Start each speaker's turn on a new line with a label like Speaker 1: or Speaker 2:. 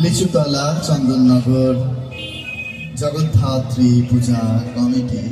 Speaker 1: Lichutala Chandannagar Jagaddhatri Puja committee.